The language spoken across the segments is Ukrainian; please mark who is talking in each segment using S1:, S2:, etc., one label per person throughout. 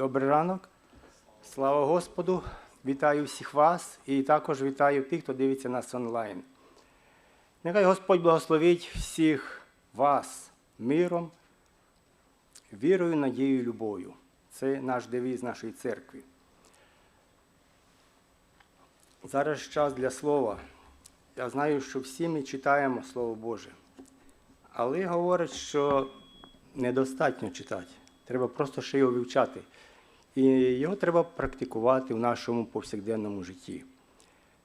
S1: Добрий ранок. Слава Господу! Вітаю всіх вас і також вітаю тих, хто дивиться нас онлайн. Нехай Господь благословить всіх вас миром, вірою, надією, любов'ю. Це наш девіз нашої церкви. Зараз час для слова. Я знаю, що всі ми читаємо Слово Боже. Але говорять, що недостатньо читати. Треба просто ще його вивчати. І його треба практикувати в нашому повсякденному житті.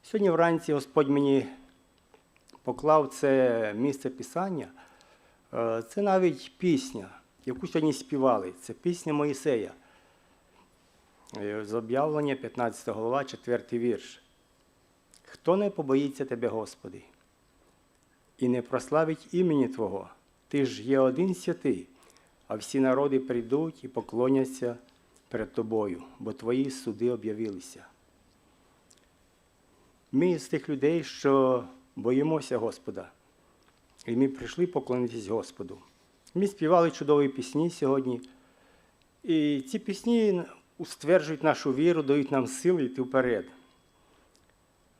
S1: Сьогодні вранці Господь мені поклав це місце Писання. Е, Це навіть пісня, яку сьогодні співали. Це пісня Моїсея. Е, З об'явлення 15 глава, 4 вірш. Хто не побоїться тебе, Господи, і не прославить імені Твого, Ти ж є один святий, а всі народи прийдуть і поклоняться перед Тобою, бо Твої суди об'явилися. Ми з тих людей, що боїмося Господа, і ми прийшли поклонитись Господу. Ми співали чудові пісні сьогодні, і ці пісні стверджують нашу віру, дають нам сили йти вперед.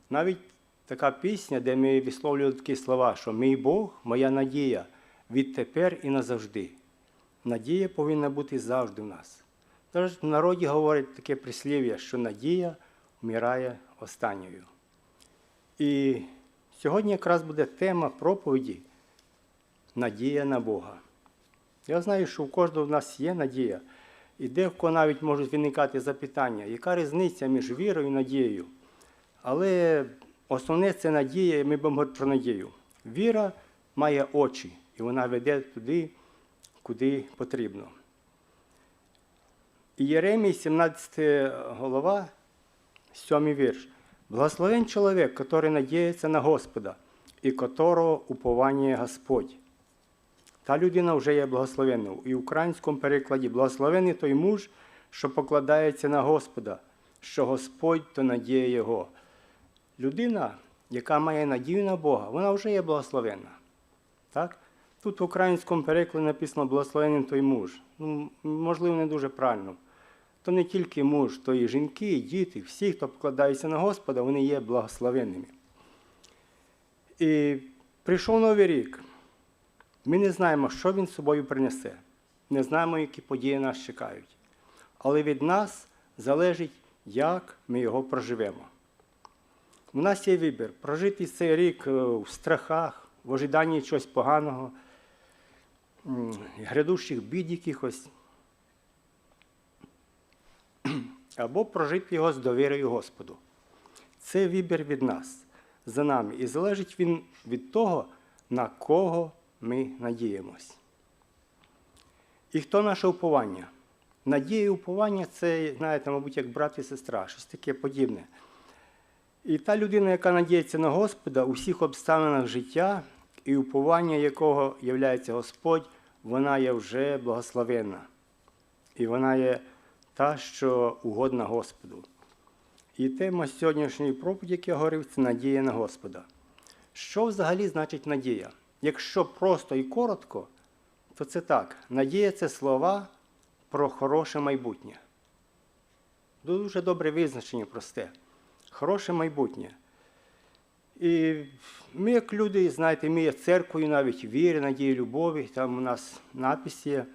S1: Навіть така пісня, де ми висловлювали такі слова, що мій Бог, моя надія відтепер і назавжди. Надія повинна бути завжди в нас. Тож в народі говорять таке прислів'я, що надія вмирає останньою. І сьогодні якраз буде тема проповіді Надія на Бога. Я знаю, що у кожного в нас є надія, і декого навіть можуть виникати запитання, яка різниця між вірою і надією. Але основне це надія, і ми будемо говорити про надію. Віра має очі, і вона веде туди, куди потрібно. Єремій, 17 голова, 7 вірш. Благословен чоловік, який надіється на Господа, і которого уповання Господь. Та людина вже є благословенною. І в українському перекладі благословений той муж, що покладається на Господа, що Господь то надія Його. Людина, яка має надію на Бога, вона вже є благословенна. Так? Тут в українському перекладі написано благословений той муж. Ну, можливо, не дуже правильно. То не тільки муж, то і жінки, і діти, всі, хто покладається на Господа, вони є благословенними. І прийшов новий рік. Ми не знаємо, що він з собою принесе. Не знаємо, які події нас чекають. Але від нас залежить, як ми його проживемо. У нас є вибір прожити цей рік е, в страхах, в ожиданні чогось поганого, грядущих бід якихось, або прожити його з довірою Господу. Це вибір від нас, за нами. І залежить він від того, на кого ми надіємось. І хто наше уповання? Надія і уповання це, знаєте, мабуть, як брат і сестра, щось таке подібне. І та людина, яка надіється на Господа у всіх обставинах життя, і уповання якого є Господь, вона є вже благословенна. І вона є та, що угодна Господу. І тема сьогоднішньої проповіді, як я говорив, це надія на Господа. Що взагалі значить надія? Якщо просто і коротко, то це так. Надія це слова про хороше майбутнє. Дуже добре визначення просте. Хороше майбутнє. І ми, як люди, знаєте, ми є церквою навіть віри, надії, любові, там у нас напис є,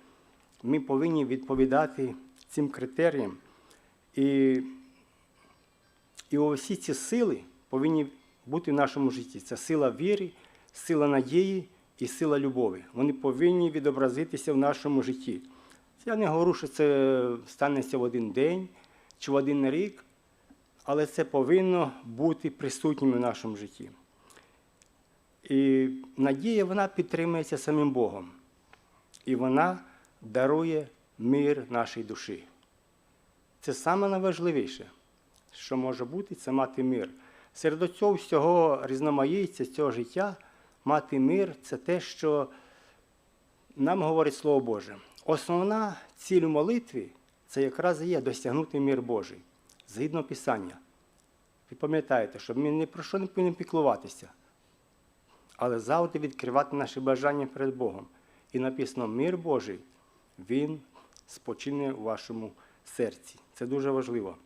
S1: ми повинні відповідати цим критеріям. І, і усі ці сили повинні бути в нашому житті. Це сила віри, сила надії і сила любові. Вони повинні відобразитися в нашому житті. Я не говорю, що це станеться в один день чи в один рік, але це повинно бути присутнім в нашому житті. І надія вона підтримується самим Богом. І вона дарує мир нашій душі. Це саме найважливіше, що може бути, це мати мир. Серед цього всього різноманіття, цього життя, мати мир це те, що нам говорить Слово Боже. Основна ціль у молитві це якраз є досягнути мир Божий, згідно Писання. Ви пам'ятаєте, що ми ні про що не повинні піклуватися, але завжди відкривати наші бажання перед Богом. І написано, мир Божий, Він спочине у вашому серці. Це дуже важливо.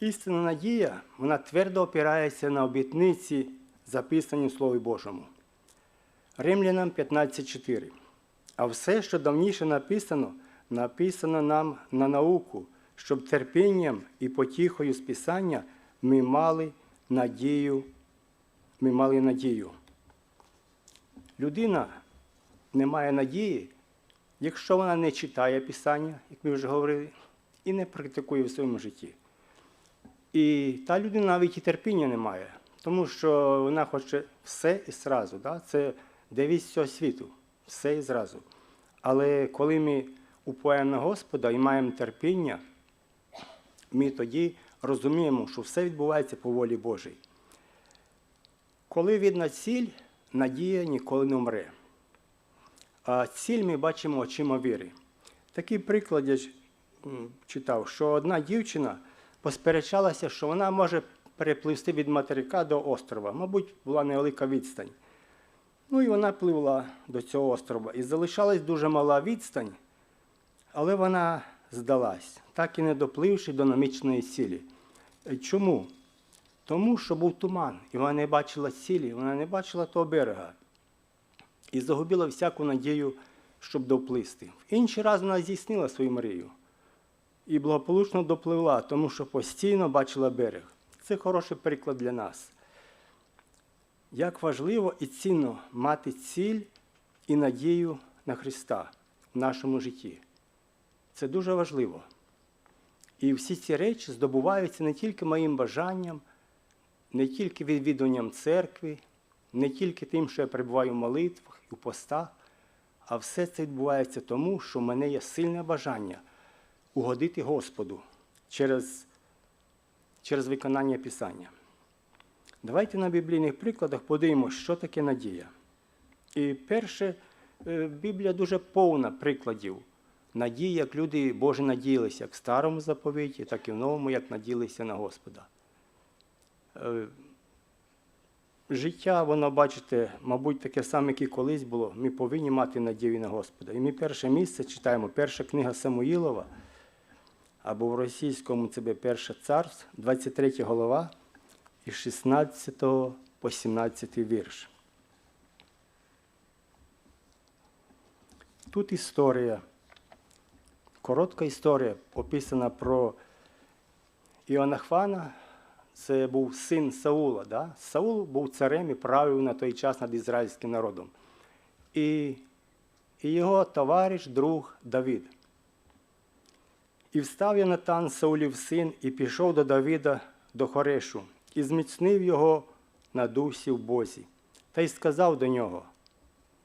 S1: Істинна надія, вона твердо опирається на обітниці, записані в Слові Божому. Римлянам 15.4. А все, що давніше написано, написано нам на науку, щоб терпінням і потіхою з Писання ми мали надію. Ми мали надію. Людина не має надії, якщо вона не читає Писання, як ми вже говорили, і не практикує в своєму житті. І та людина навіть і терпіння не має, тому що вона хоче все і зразу. Да? Це девіз цього світу, все і зразу. Але коли ми упоємо на Господа і маємо терпіння, ми тоді розуміємо, що все відбувається по волі Божій. Коли видна ціль, надія ніколи не вмре. А ціль ми бачимо очима віри. Такий приклад я читав, що одна дівчина посперечалася, що вона може перепливти від материка до острова. Мабуть, була невелика відстань. Ну і вона пливла до цього острова. І залишалась дуже мала відстань, але вона здалась, так і не допливши до наміченої цілі. Е, Чому? Тому що був туман, і вона не бачила цілі, вона не бачила того берега. І загубила всяку надію, щоб доплисти. В інший раз вона здійснила свою мрію і благополучно допливла, тому що постійно бачила берег. Це хороший приклад для нас. Як важливо і цінно мати ціль і надію на Христа в нашому житті. Це дуже важливо. І всі ці речі здобуваються не тільки моїм бажанням, не тільки відвідуванням церкви, не тільки тим, що я перебуваю в молитвах і в постах, а все це відбувається тому, що в мене є сильне бажання угодити Господу через, через виконання Писання. Давайте на біблійних прикладах подивимося, що таке надія. І перше, е, Біблія дуже повна прикладів надії, як люди Божі надіялися, як в старому заповіті, так і в новому, як надіялися на Господа. Життя, воно, бачите, мабуть, таке саме, як і колись було. Ми повинні мати надію на Господа. І ми перше місце читаємо, перша книга Самуїлова, або в російському це перше царств, 23 голова, із 16 по 17 вірш. Тут історія, коротка історія, описана про Іонахвана, це був син Саула. Да? Саул був царем і правив на той час над ізраїльським народом. І, і його товариш, друг Давид. І встав Йонатан, Саулів син, і пішов до Давида до Хорешу, і зміцнив його на дусі в Бозі, та й сказав до нього: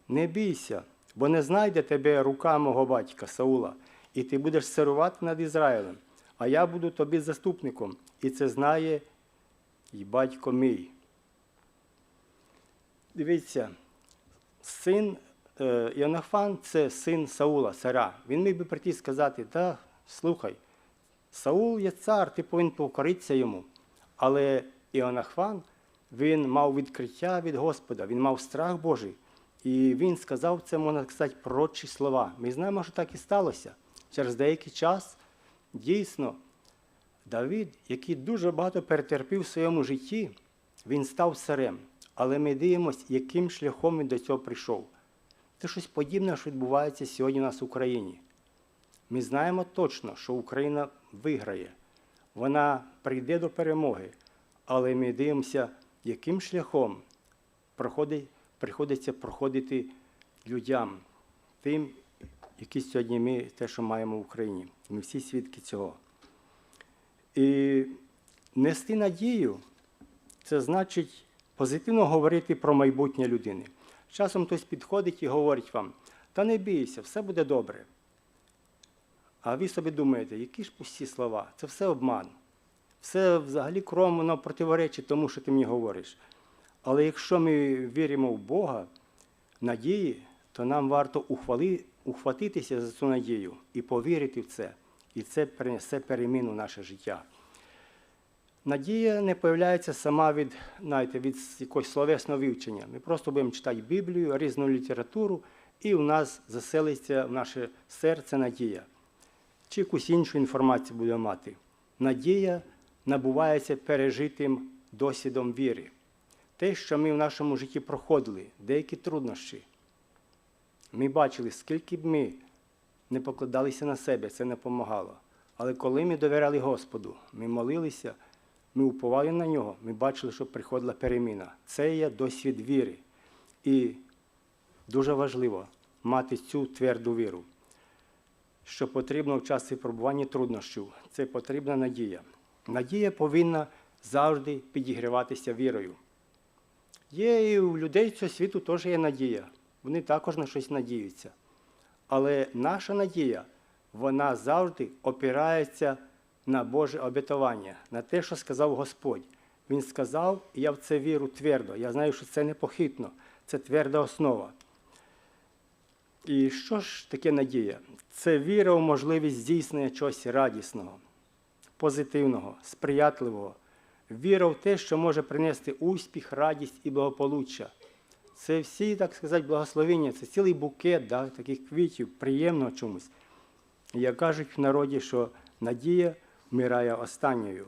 S1: Не бійся, бо не знайде тебе рука мого батька Саула, і ти будеш царувати над Ізраїлем, а я буду тобі заступником, і це знає і батько мій. Дивіться, син е, Іонафан це син Саула, царя. Він міг би прийти і сказати, та слухай, Саул є цар, ти повинен покоритися йому. Але Іонахван, він мав відкриття від Господа, він мав страх Божий. І він сказав це, можна сказати, пророчі слова. Ми знаємо, що так і сталося. Через деякий час дійсно Давид, який дуже багато перетерпів в своєму житті, він став царем. Але ми дивимося, яким шляхом він до цього прийшов. Це щось подібне, що відбувається сьогодні у нас в Україні. Ми знаємо точно, що Україна виграє, вона прийде до перемоги, але ми дивимося, яким шляхом приходиться проходити людям, тим, які сьогодні ми те, що маємо в Україні. Ми всі свідки цього. І нести надію це значить позитивно говорити про майбутнє людини. Часом хтось підходить і говорить вам, та не бійся, все буде добре. А ви собі думаєте, які ж пусті слова? Це все обман. Все взагалі кром воно противоречить тому, що ти мені говориш. Але якщо ми віримо в Бога, надії, то нам варто ухвали, ухватитися за цю надію і повірити в це. І це принесе переміну в наше життя. Надія не появляється сама від, знаєте, від якогось словесного вивчення. Ми просто будемо читати Біблію, різну літературу, і у нас заселиться в наше серце надія. чи якусь іншу інформацію будемо мати. Надія набувається пережитим досвідом віри. Те, що ми в нашому житті проходили, деякі труднощі. Ми бачили, скільки б ми не покладалися на себе, це не допомагало. Але коли ми довіряли Господу, ми молилися, ми уповали на нього, ми бачили, що приходила переміна. Це є досвід віри. І дуже важливо мати цю тверду віру, що потрібно в час випробування труднощів. Це потрібна надія. Надія повинна завжди підігріватися вірою. Є і у людей цього світу теж є надія. Вони також на щось надіються. Але наша надія, вона завжди опирається на Боже обетування, на те, що сказав Господь. Він сказав, і я в це віру твердо. Я знаю, що це непохитно, це тверда основа. І що ж таке надія? Це віра у можливість здійснення чогось радісного, позитивного, сприятливого, віра в те, що може принести успіх, радість і благополуччя. Це всі, так сказати, благословення, це цілий букет да, таких квітів, приємного чомусь. Як кажуть в народі, що надія вмирає останньою.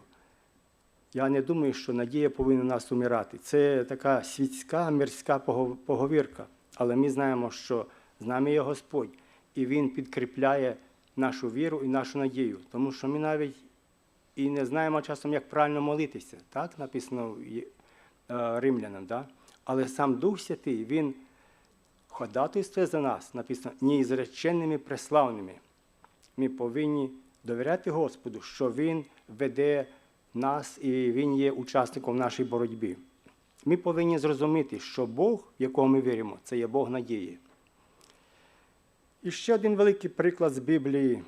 S1: Я не думаю, що надія повинна нас умирати. Це така світська, мирська поговірка. Але ми знаємо, що з нами є Господь, і Він підкріпляє нашу віру і нашу надію. Тому що ми навіть і не знаємо часом, як правильно молитися. Так написано е, римлянам. Да? Але сам Дух Святий, Він ходатайствує за нас, написано, неізреченними преславними. Ми повинні довіряти Господу, що Він веде нас і Він є учасником в нашій боротьбі. Ми повинні зрозуміти, що Бог, в якого ми віримо, це є Бог надії. І ще один великий приклад з Біблії.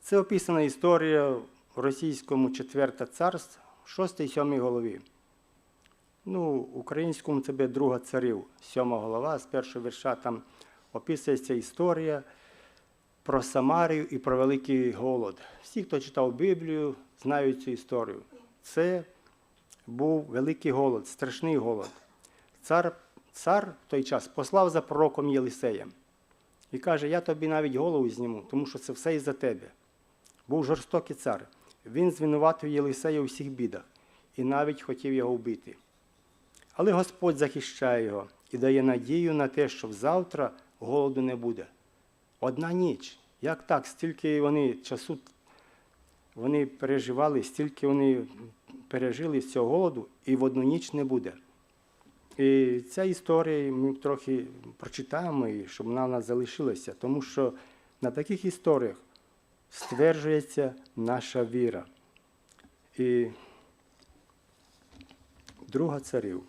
S1: Це описана історія в російському 4 царств, 6 і 7 голові. Ну, українському це буде друга царів, 7 голова, з першого вірша там описується історія про Самарію і про великий голод. Всі, хто читав Біблію, знають цю історію. Це був великий голод, страшний голод. Цар, цар в той час послав за пророком Єлисеєм і каже: Я тобі навіть голову зніму, тому що це все із-за тебе. Був жорстокий цар. Він звинуватив Єлисея у всіх бідах і навіть хотів його вбити. Але Господь захищає його і дає надію на те, що завтра голоду не буде. Одна ніч. Як так? Стільки вони часу вони переживали, стільки вони пережили з цього голоду, і в одну ніч не буде. І ця історія ми трохи прочитаємо, щоб вона в нас залишилася, тому що на таких історіях стверджується наша віра. І друга царів,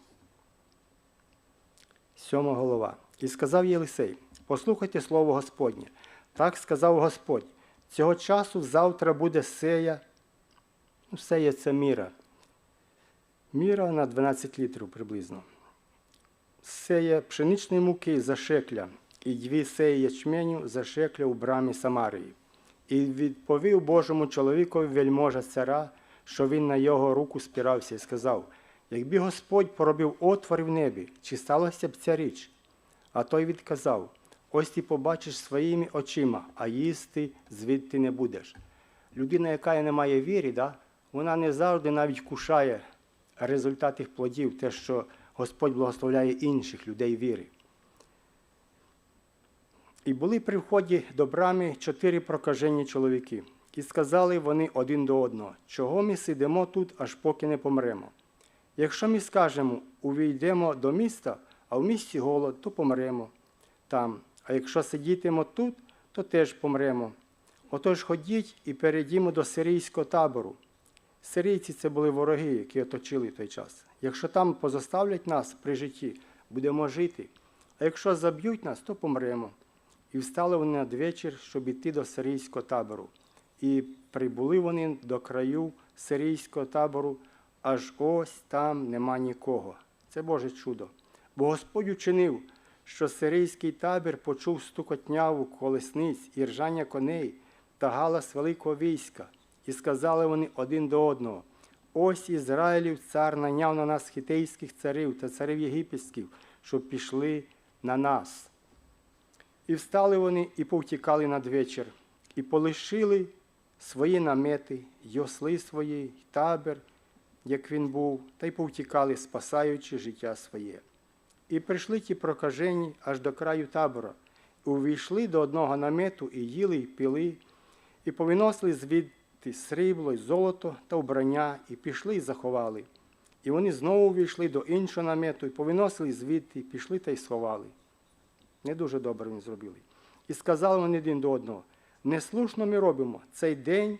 S1: сьома голова. І сказав Єлисей: Послухайте слово Господнє. Так сказав Господь. Цього часу завтра буде сея. Ну, сея це міра. Міра на 12 літрів приблизно. Сея пшеничної муки за шекля, і дві сеї ячменю за шекля у брамі Самарії. І відповів Божому чоловікові вельможа цара, що він на його руку спирався, і сказав: Якби Господь поробив отвори в небі, чи сталася б ця річ? А той відказав: Ось ти побачиш своїми очима, а їсти звідти не будеш. Людина, яка не має віри, да, вона не завжди навіть кушає результат тих плодів, те, що Господь благословляє інших людей віри. І були при вході до брами чотири прокажені чоловіки. І сказали вони один до одного, чого ми сидимо тут, аж поки не помремо. Якщо ми скажемо, увійдемо до міста, а в місті голод, то помремо там. А якщо сидітимо тут, то теж помремо. Отож ходіть і перейдімо до сирійського табору. Сирійці це були вороги, які оточили той час. Якщо там позоставлять нас при житті, будемо жити. А якщо заб'ють нас, то помремо. І встали вони надвечір, щоб іти до сирійського табору. І прибули вони до краю сирійського табору, аж ось там нема нікого. Це Боже чудо. Бо Господь учинив, що сирійський табір почув стукотняву колесниць і ржання коней та галас великого війська. І сказали вони один до одного: Ось Ізраїлів цар наняв на нас хітейських царів та царів єгипетських, щоб пішли на нас. І встали вони і повтікали надвечір, і полишили свої намети, й осли свої, й табір, як він був, та й повтікали, спасаючи життя своє. І прийшли ті прокажені аж до краю табора, і увійшли до одного намету, і їли, і пили, і повиносили звідти срібло, й золото та вбрання, і пішли і заховали. І вони знову увійшли до іншого намету, і повиносили звідти, і пішли та й сховали. Не дуже добре вони зробили. І сказали вони один до одного: неслушно ми робимо цей день,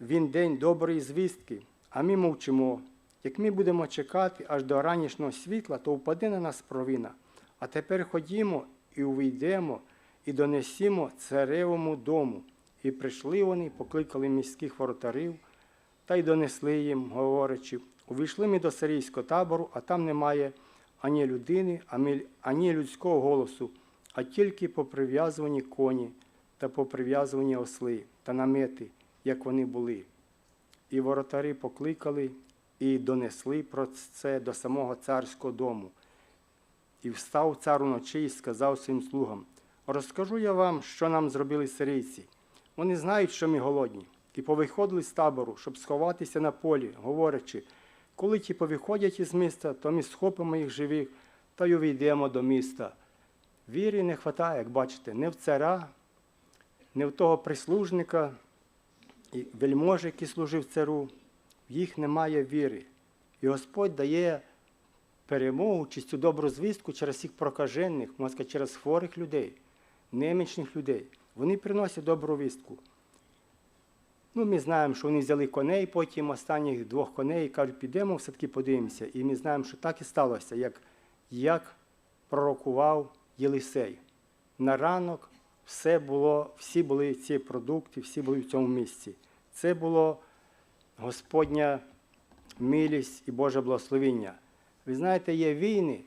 S1: він день доброї звістки, а ми мовчимо. Як ми будемо чекати аж до ранішнього світла, то впаде на нас провина. А тепер ходімо і увійдемо, і донесімо царевому дому. І прийшли вони, покликали міських воротарів, та й донесли їм, говорячи, увійшли ми до сирійського табору, а там немає ані людини, ані- людського голосу, а тільки поприв'язувані коні та поприв'язувані осли та намети, як вони були. І воротарі покликали і донесли про це до самого царського дому. І встав цар уночі і сказав своїм слугам: Розкажу я вам, що нам зробили сирійці. Вони знають, що ми голодні, і повиходили з табору, щоб сховатися на полі, говорячи, коли ті повиходять із міста, то ми схопимо їх живих та й увійдемо до міста. Віри не вистачає, як бачите, не в цара, не в того прислужника, і вельможі, який служив цару, в їх немає віри. І Господь дає перемогу чи цю добру звістку через всіх прокажених, можна сказати, через хворих людей, немічних людей. Вони приносять добру вістку. Ну, ми знаємо, що вони взяли коней, потім останніх двох коней і кажуть, підемо все-таки подивимося. І ми знаємо, що так і сталося, як, як пророкував Єлисей. На ранок все було, всі були ці продукти, всі були в цьому місці. Це було Господня милість і Боже благословіння. Ви знаєте, є війни,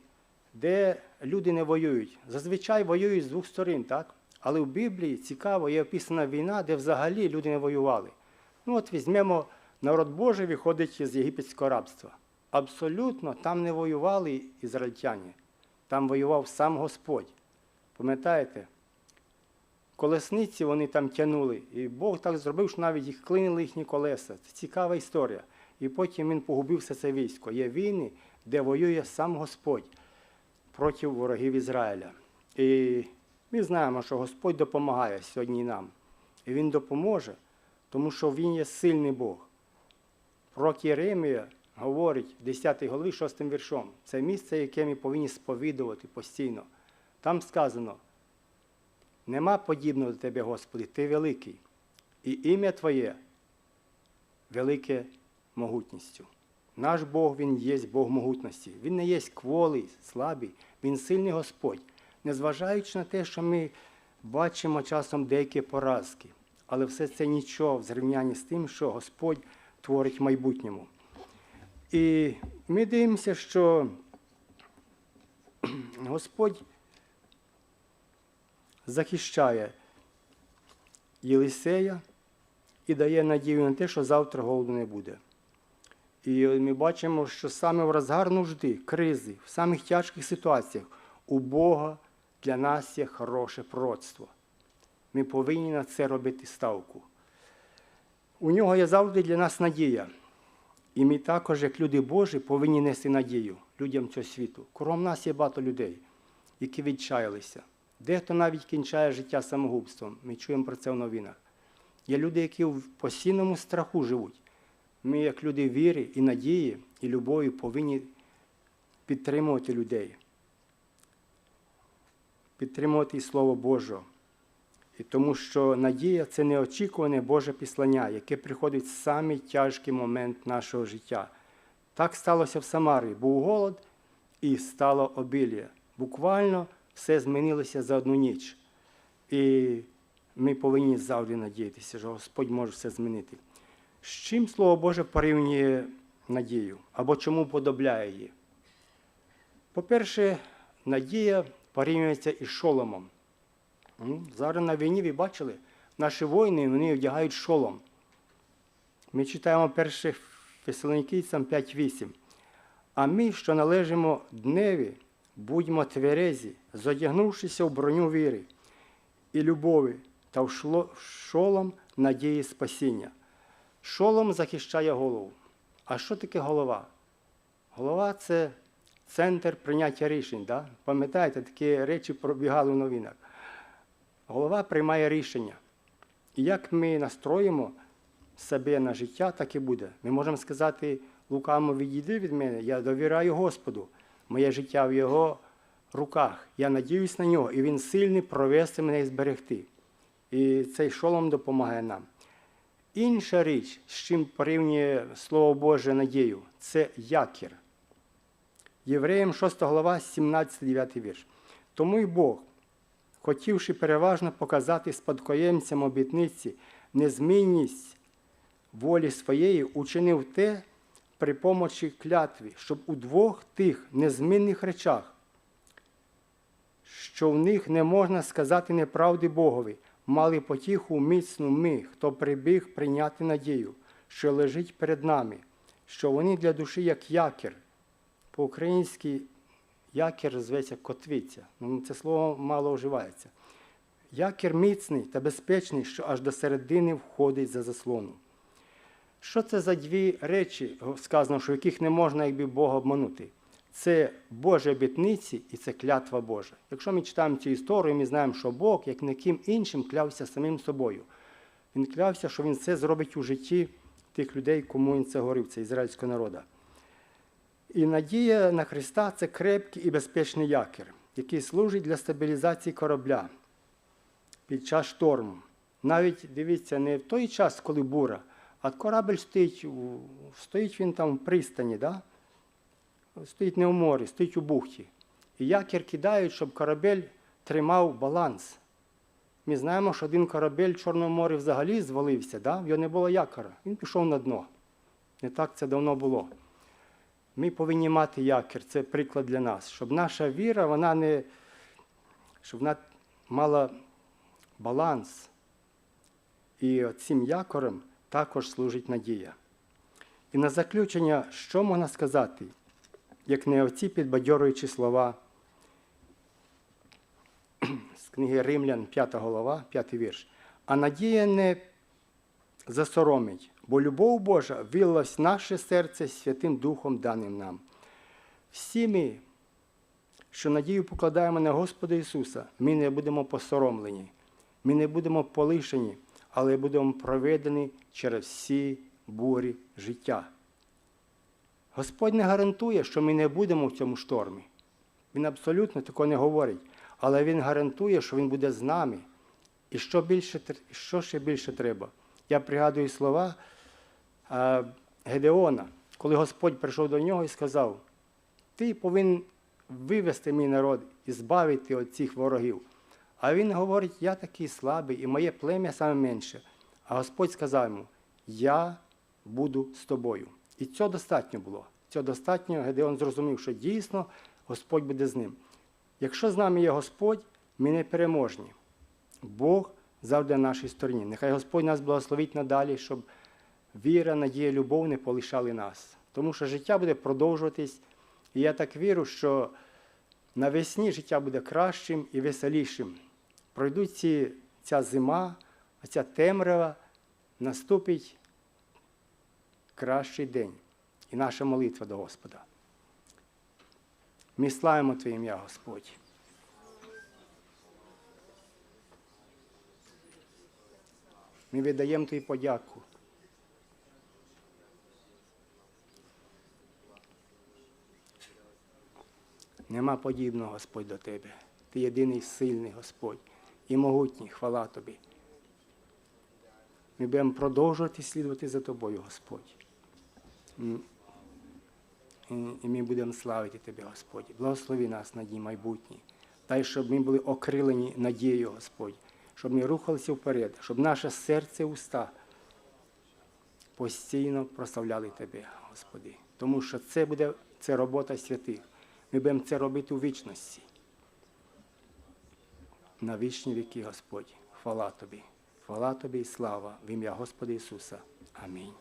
S1: де люди не воюють. Зазвичай воюють з двох сторін, так? Але в Біблії цікаво є описана війна, де взагалі люди не воювали. Ну от візьмемо, народ Божий виходить з єгипетського рабства. Абсолютно там не воювали ізраїльтяни, там воював сам Господь. Пам'ятаєте? Колесниці вони там тянули, і Бог так зробив, що навіть їх клинили їхні колеса. Це цікава історія. І потім він погубив все це військо. Є війни, де воює сам Господь проти ворогів Ізраїля. І ми знаємо, що Господь допомагає сьогодні нам. І Він допоможе, тому що Він є сильний Бог. Пророк Єремія говорить в 10 голові 6 віршом. Це місце, яке ми повинні сповідувати постійно. Там сказано: нема подібного до Тебе, Господи, Ти великий, і ім'я Твоє велике могутністю. Наш Бог, Він є Бог могутності. Він не є кволий, слабий, Він сильний Господь. Незважаючи на те, що ми бачимо часом деякі поразки, але все це нічого в зрівнянні з тим, що Господь творить в майбутньому. І ми дивимося, що Господь захищає Єлисея і дає надію на те, що завтра голоду не буде. І ми бачимо, що саме в розгар нужди, кризи, в самих тяжких ситуаціях у Бога для нас є хороше пророцтво. Ми повинні на це робити ставку. У нього є завжди для нас надія. І ми також, як люди Божі, повинні нести надію людям цього світу. Кругом нас є багато людей, які відчаялися. Дехто навіть кінчає життя самогубством. Ми чуємо про це в новинах. Є люди, які в постійному страху живуть. Ми, як люди віри і надії, і любові, повинні підтримувати людей, підтримувати Слово Боже. Тому що надія це неочікуване Боже післання, яке приходить в самий тяжкий момент нашого життя. Так сталося в Самарії. Був голод і стало обілля. Буквально все змінилося за одну ніч. І ми повинні завжди надіятися, що Господь може все змінити. З чим Слово Боже порівнює надію або чому подобляє її? По-перше, надія порівнюється із шоломом. М, Зараз на війні ви бачили, наші воїни вони одягають шолом. Ми читаємо перше Фесалоникійцям 5.8. А ми, що належимо дневі, будьмо тверезі, зодягнувшися в броню віри, і любові та в шолом надії спасіння. Шолом захищає голову. А що таке голова? Голова це центр прийняття рішень. Да? Пам'ятаєте, такі речі пробігали в новинах. Голова приймає рішення. І як ми настроїмо себе на життя, так і буде. Ми можемо сказати, лукамо відійди від мене, я довіряю Господу. Моє життя в Його руках. Я надіюсь на нього, і Він сильний провести мене і зберегти. І цей шолом допомагає нам. Інша річ, з чим порівнює Слово Боже надію, це якір. Євреям 6 глава, 17, 9 вірш. Тому й Бог, хотівши переважно показати спадкоємцям обітниці незмінність волі своєї, учинив те при помочі клятві, щоб у двох тих незмінних речах, що в них не можна сказати неправди Богові, мали потіху міцну ми, хто прибіг прийняти надію, що лежить перед нами, що вони для душі як якір. По-українськи якір зветься котвиця. Ну, це слово мало вживається. Якір міцний та безпечний, що аж до середини входить за заслону. Що це за дві речі, сказано, що яких не можна якби Бога обманути? Це Божі обітниці і це клятва Божа. Якщо ми читаємо цю історію, ми знаємо, що Бог, як ніким іншим, клявся самим собою. Він клявся, що він це зробить у житті тих людей, кому він це говорив, це ізраїльського народу. І надія на Христа це крепкий і безпечний якір, який служить для стабілізації корабля під час шторму. Навіть дивіться, не в той час, коли бура, а корабель стоїть, стоїть він там в пристані, да? стоїть не в морі, стоїть у бухті. І якір кидають, щоб корабель тримав баланс. Ми знаємо, що один корабель в Чорному морі взагалі звалився, да? в його не було якора. Він пішов на дно. Не так це давно було. Ми повинні мати якір, це приклад для нас, щоб наша віра, вона не, щоб вона мала баланс. І цим якорем також служить надія. І на заключення, що можна сказати, як не оці підбадьорюючі слова з книги Римлян, 5 голова, 5 вірш. А надія не засоромить, бо любов Божа вилилась в наше серце Святим Духом даним нам. Всі ми, що надію покладаємо на Господа Ісуса, ми не будемо посоромлені, ми не будемо полишені, але будемо проведені через всі бурі життя. Господь не гарантує, що ми не будемо в цьому штормі. Він абсолютно такого не говорить. Але Він гарантує, що Він буде з нами. І що, більше, що ще більше треба? Я пригадую слова Гедеона, коли Господь прийшов до нього і сказав: Ти повинен вивести мій народ і збавити від цих ворогів. А він говорить, я такий слабий, і моє плем'я саме менше. А Господь сказав йому: Я буду з тобою. І цього достатньо було. Цього достатньо, Гедеон зрозумів, що дійсно Господь буде з ним. Якщо з нами є Господь, ми не переможні. Бог завжди на нашій стороні. Нехай Господь нас благословить надалі, щоб віра, надія, любов не полишали нас. Тому що життя буде продовжуватись. І я так вірю, що навесні життя буде кращим і веселішим. Пройдуть ці, ця зима, ця темрява, наступить кращий день. І наша молитва до Господа. Ми славимо Твоє ім'я, Господь. Ми віддаємо Тобі подяку. Нема подібного, Господь, до Тебе. Ти єдиний сильний Господь і могутній, хвала Тобі. Ми будемо продовжувати слідувати за Тобою, Господь. І ми будемо славити Тебе, Господь. Благослови нас на дні майбутні. Дай, щоб ми були окрилені надією, Господь, щоб ми рухалися вперед, щоб наше серце і уста постійно прославляли Тебе, Господи. Тому що це буде це робота святих. Ми будемо це робити у вічності. На вічні віки, Господь. Хвала Тобі. Хвала Тобі і слава в ім'я Господа Ісуса. Амінь.